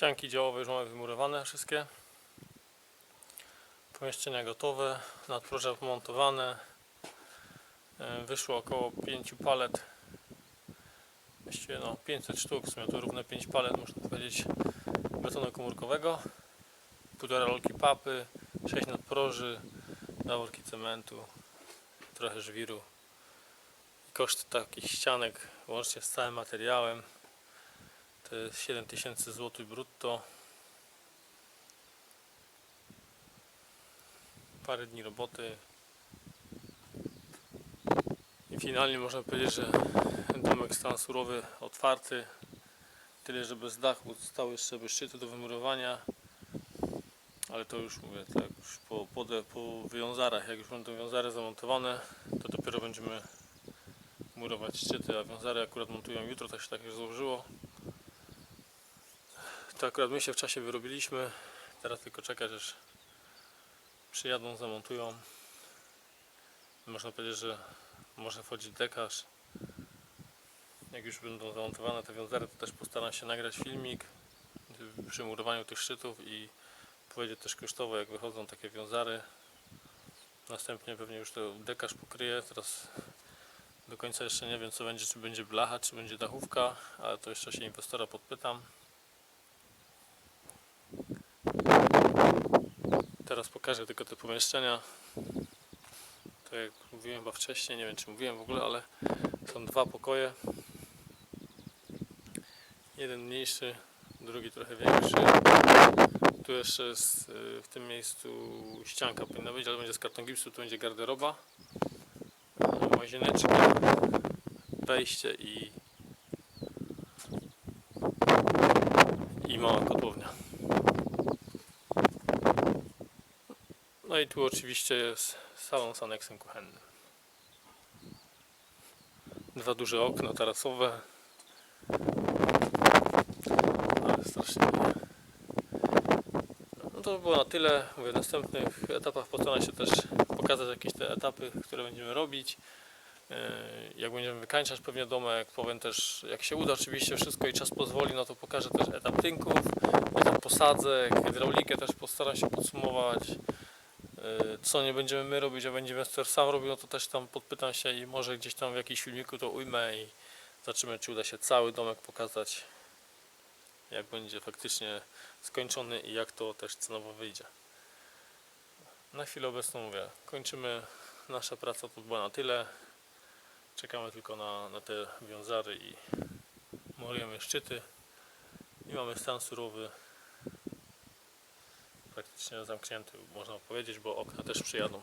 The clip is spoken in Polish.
Ścianki działowe już mamy wymurowane wszystkie. Pomieszczenia gotowe, nadproże pomontowane. E, Wyszło około 5 palet. Właściwie no 500 sztuk, w sumie to równe 5 palet można powiedzieć betonu komórkowego. Półtora rolki papy, 6 nadproży, dwa worki cementu, trochę żwiru. Koszt takich ścianek łącznie z całym materiałem to jest 7000 zł brutto. Parę dni roboty. I finalnie można powiedzieć, że domek stan surowy otwarty. Tyle, że bez dachu zostały jeszcze bez szczytu do wymurowania. Ale to już mówię, tak już po, po, po wywiązarach, jak już będą wiązary zamontowane, to dopiero będziemy murować szczyty, a wiązary akurat montują jutro, tak się tak już złożyło. To akurat my się w czasie wyrobiliśmy. Teraz tylko czekać, aż przyjadą, zamontują. Można powiedzieć, że może wchodzić dekarz. Jak już będą zamontowane te wiązary, to też postaram się nagrać filmik przy murowaniu tych szczytów i powiedzieć też kosztowo, jak wychodzą takie wiązary. Następnie pewnie już to dekarz pokryje. Teraz do końca jeszcze nie wiem, co będzie, czy będzie blacha, czy będzie dachówka, ale to jeszcze się inwestora podpytam. Teraz pokażę tylko te pomieszczenia. Tak jak mówiłem chyba wcześniej, nie wiem czy mówiłem w ogóle, ale są dwa pokoje. Jeden mniejszy, drugi trochę większy. Tu jeszcze jest y, w tym miejscu ścianka powinna być, ale będzie z karton gipsu, tu będzie garderoba, łazieneczki, wejście i i mała kotłownia. No i tu oczywiście jest salon z aneksem kuchennym. Dwa duże okna tarasowe. Ale strasznie. No to by było na tyle. Mówię, w następnych etapach postaram się też pokazać jakieś te etapy, które będziemy robić. Yy, Jak będziemy wykańczać pewnie domek, powiem też, jak się uda oczywiście wszystko i czas pozwoli, no to pokażę też etap tynków, etap posadzek, hydraulikę też postaram się podsumować. Yy, Co nie będziemy my robić, a będzie inwestor sam robił, no to też tam podpytam się i może gdzieś tam w jakimś filmiku to ujmę i zobaczymy, czy uda się cały domek pokazać, jak będzie faktycznie skończony i jak to też cenowo wyjdzie. Na chwilę obecną mówię, kończymy, nasza praca to była na tyle. Czekamy tylko na, na te wiązary i murujemy szczyty i mamy stan surowy praktycznie zamknięty, można powiedzieć, bo okna też przyjadą.